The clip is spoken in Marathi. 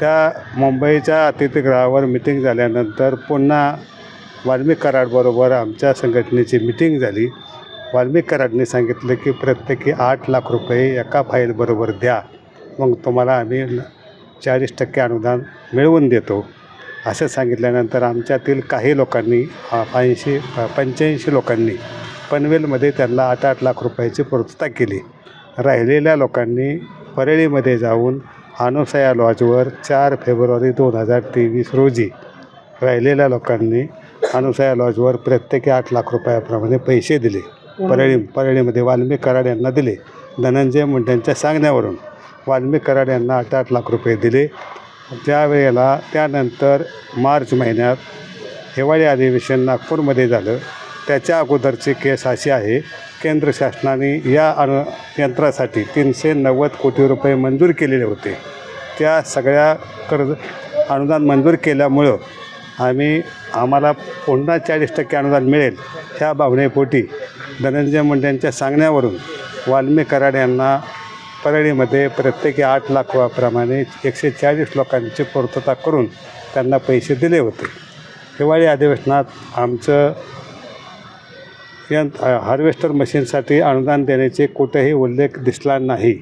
त्या मुंबईच्या अतिथीगृहावर मिटिंग झाल्यानंतर पुन्हा वाल्मिक कराडबरोबर आमच्या संघटनेची मिटिंग झाली. वाल्मिक कराडने सांगितलं की प्रत्येकी आठ लाख रुपये एका फाईलबरोबर द्या. मग तुम्हाला आम्ही चाळीस टक्के अनुदान मिळवून देतो. असं सांगितल्यानंतर आमच्यातील काही लोकांनी ऐंशी पंच्याऐंशी लोकांनी पनवेलमध्ये त्यांना आठ आठ लाख रुपयाची पूर्तता केली. राहिलेल्या लोकांनी परळीमध्ये जाऊन अनुसया लॉजवर चार फेब्रुवारी दोन हजार तेवीस रोजी राहिलेल्या लोकांनी अनुसया लॉजवर प्रत्येकी आठ लाख रुपयाप्रमाणे पैसे दिले. परळी परळीमध्ये वाल्मिक कराड यांना दिले. धनंजय मुंडेंच्या सांगण्यावरून वाल्मिक कराड यांना आठ आठ लाख रुपये दिले. त्यावेळेला त्यानंतर मार्च महिन्यात हिवाळी अधिवेशन नागपूरमध्ये झालं. त्याच्या अगोदरची केस अशी आहे केंद्र शासनाने या अनु यंत्रासाठी तीनशे नव्वद कोटी रुपये मंजूर केलेले होते. त्या सगळ्या कर्ज अनुदान मंजूर केल्यामुळं आम्ही आम्हाला पुन्हा चाळीस टक्के अनुदान मिळेल. ह्या भावनेपोटी धनंजय मुंडेंच्या सांगण्यावरून वाल्मी कराड यांना परळीमध्ये प्रत्येकी आठ लाखाप्रमाणे एकशे चाळीस लोकांची पूर्तता करून त्यांना पैसे दिले होते. हिवाळी अधिवेशनात आमचं या हार्वेस्टर मशीनसाठी अनुदान देण्याचे कुठेही उल्लेख दिसला नाही.